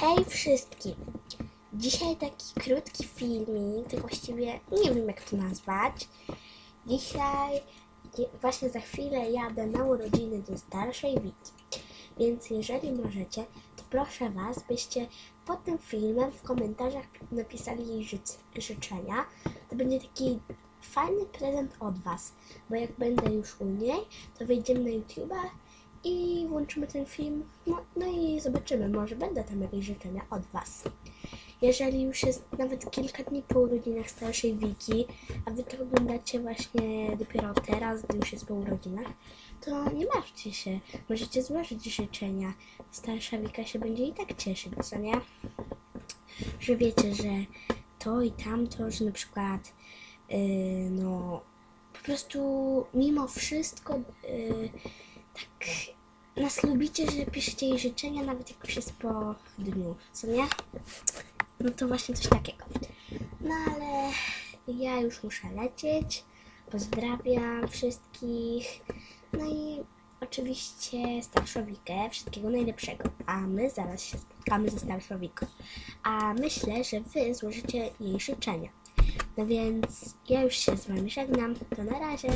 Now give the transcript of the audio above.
Hej wszystkim! Dzisiaj taki krótki filmik, właściwie nie wiem jak to nazwać. Dzisiaj właśnie za chwilę jadę na urodziny do starszej Wiki. Więc jeżeli możecie, to proszę Was, byście pod tym filmem w komentarzach napisali jej ży- życzenia. To będzie taki fajny prezent od Was, bo jak będę już u niej, to wejdziemy na YouTube'a i włączymy ten film. No, no i zobaczymy, może będą tam jakieś życzenia od Was. Jeżeli już jest nawet kilka dni po urodzinach starszej Wiki, a Wy to oglądacie właśnie dopiero teraz, gdy już jest po urodzinach, to nie martwcie się, możecie złożyć życzenia. Starsza Wika się będzie i tak cieszyć, co nie? Że wiecie, że to i tamto, że na przykład yy, no po prostu mimo wszystko yy, tak nas lubicie, że piszecie jej życzenia, nawet jak już jest po dniu, co nie? No to właśnie coś takiego. No ale ja już muszę lecieć. Pozdrawiam wszystkich. No i oczywiście Starszowikę. Wszystkiego najlepszego. A my zaraz się spotkamy ze Starszowiką. A myślę, że wy złożycie jej życzenia. No więc ja już się z wami żegnam. To na razie.